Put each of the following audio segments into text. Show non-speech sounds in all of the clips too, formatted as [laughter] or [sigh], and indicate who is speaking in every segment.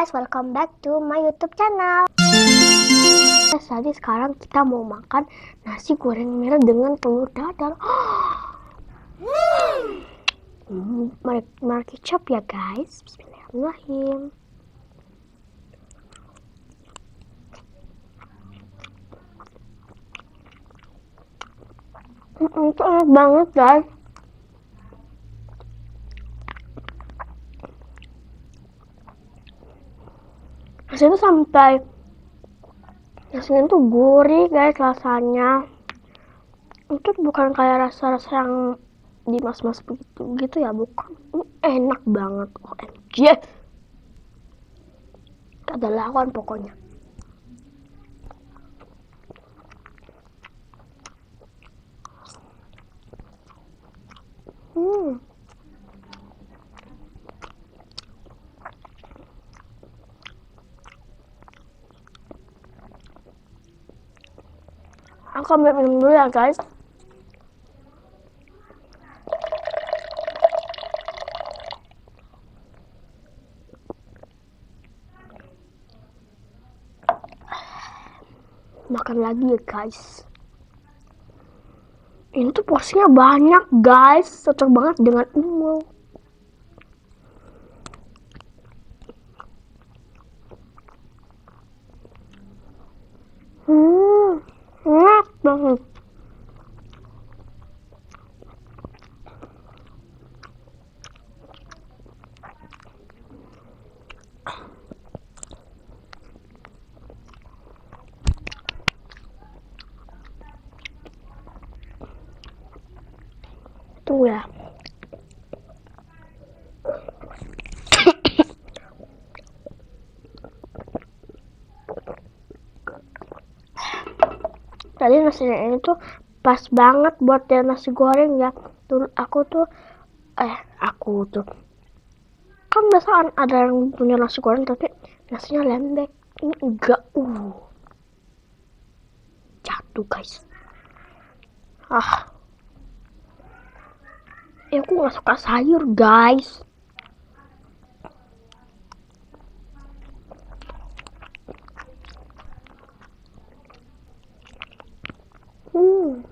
Speaker 1: guys, welcome back to my YouTube channel. Jadi sekarang kita mau makan nasi goreng merah dengan telur dadar. [gasps] Hmm, mari, mari kecap ya guys. Bismillahirrahmanirrahim. Hmm, itu enak banget guys. Nasi itu sampai nasinya tuh gurih guys rasanya. Itu bukan kayak rasa-rasa yang dimas-mas begitu gitu ya bukan. Enak banget OMG ada lawan pokoknya. Hmm aku ambil minum dulu ya guys. Makan lagi ya guys. Ini tuh porsinya banyak guys. Cocok banget dengan umur hmm enak banget tunggu ya tadi nasinya ini tuh pas banget buat dia nasi goreng ya. Dulu aku tuh eh aku tuh. Kan biasa ada yang punya nasi goreng tapi nasinya lembek. Ini enggak uh. Jatuh guys. Ah ya aku nggak suka sayur guys. Hmm.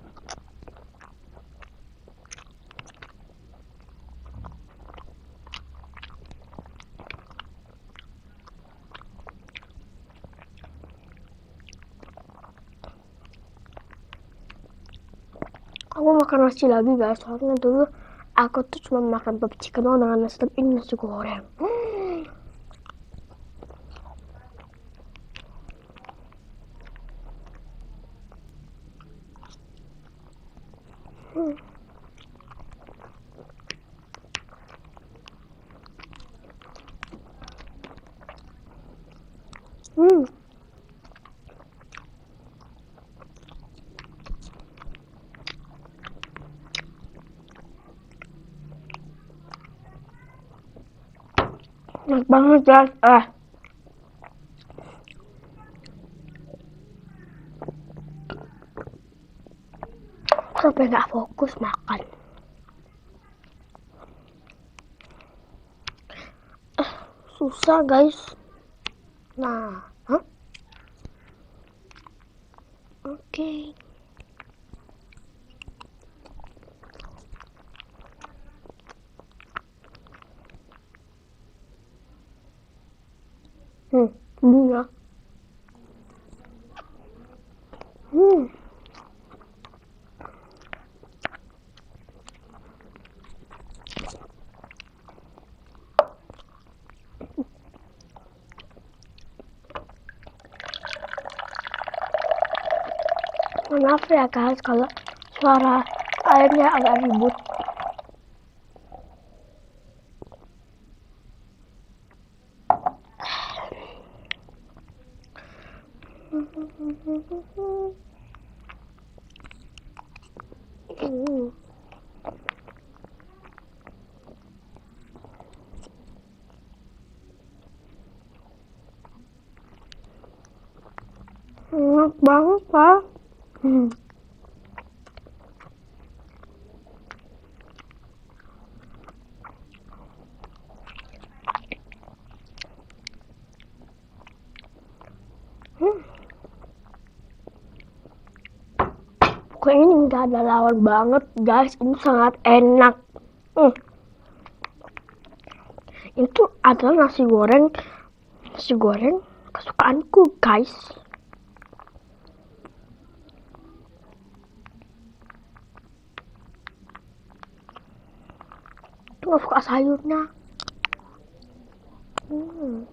Speaker 1: Aku makan nasi lagi guys. Soalnya dulu aku tuh cuma makan pop chicken doang dengan nasi tapi ini nasi goreng Hmm. Hmm. Enak banget guys ah. Sampai nggak fokus makan. Eh, susah guys. Nah huh? oke Hmm, bunga. Hmm. Maaf ya guys kalau suara airnya agak ribut. Hmm. Enak banget, Pak. Hmm. Nggak ada lawan banget guys. Ini sangat enak. Hmm. itu adalah nasi goreng. Nasi goreng kesukaanku guys. Itu nggak suka sayurnya. Hmm.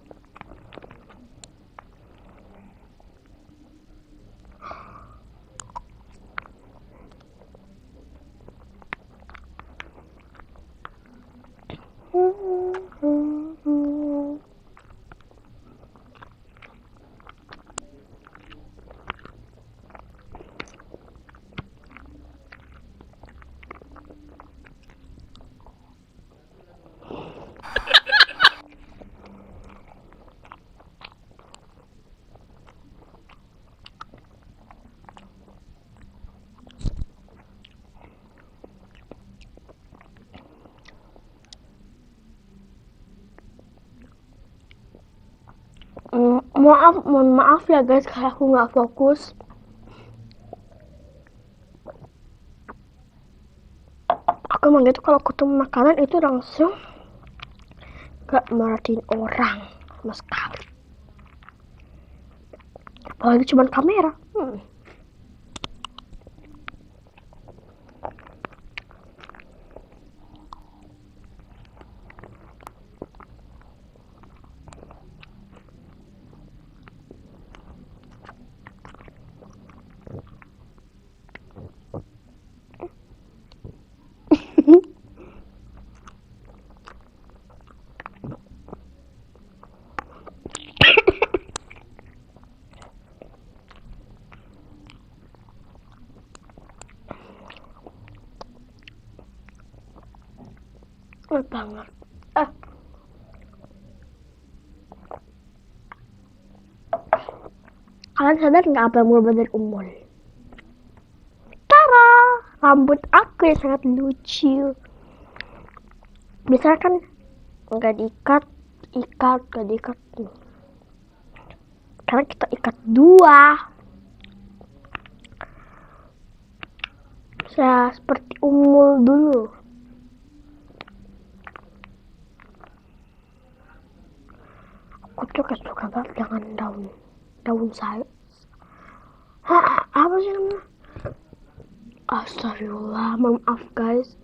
Speaker 1: Mm, maaf mohon maaf ya guys kalau aku nggak fokus. Aku emang gitu kalau ketemu makanan itu langsung gak merhatiin orang sama sekali. Apalagi cuma kamera. Hmm. Enak banget eh kalian sadar nggak apa yang berubah dari umul Tara rambut aku yang sangat lucu. Biasanya kan nggak diikat ikat nggak diikat. Karena kita ikat dua. Ya seperti umul dulu gak suka banget dengan daun daun saya Hah, apa sih namanya? Astagfirullah maaf guys.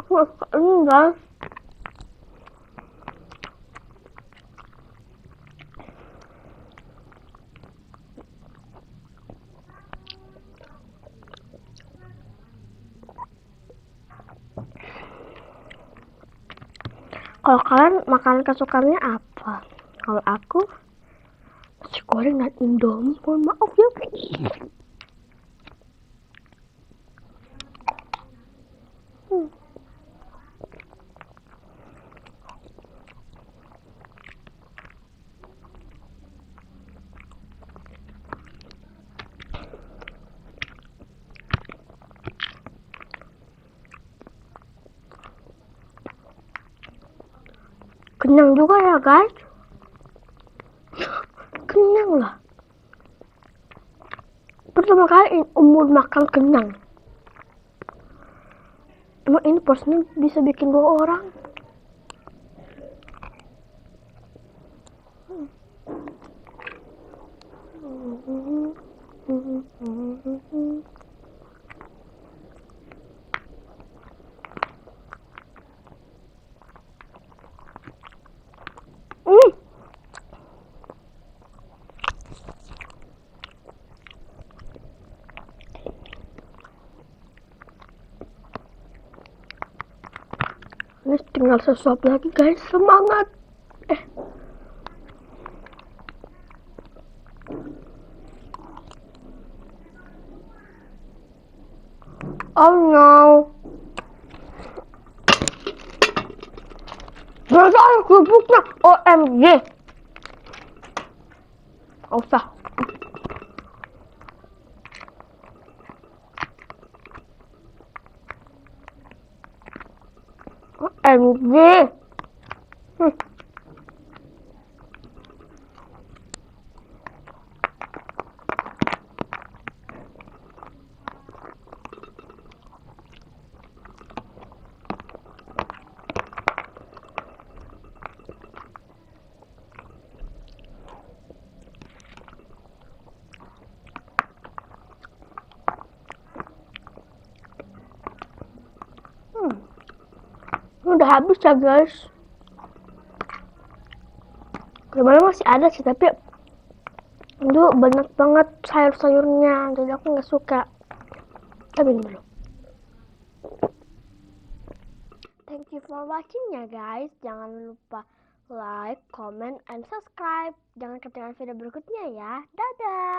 Speaker 1: Aku gak Kalau kalian makanan kesukaannya apa? Kalau aku nasi goreng dan indomie. Mohon maaf ya. Kenyang juga ya guys. Kenyang lah. Pertama kali umur makan kenyang. Emang ini porsinya bisa bikin dua orang? Hmm. Ini tinggal sesuap lagi guys, semangat. Eh. Oh no. Ada kerupuknya? OMG. Gak usah. OMG. Hmm. Hmm. Udah habis ya guys. Sebenarnya masih ada sih tapi itu banyak banget sayur-sayurnya jadi aku nggak suka. Tapi ini dulu. Thank you for watching ya guys. Jangan lupa like, comment, and subscribe. Jangan ketinggalan video berikutnya ya. Dadah.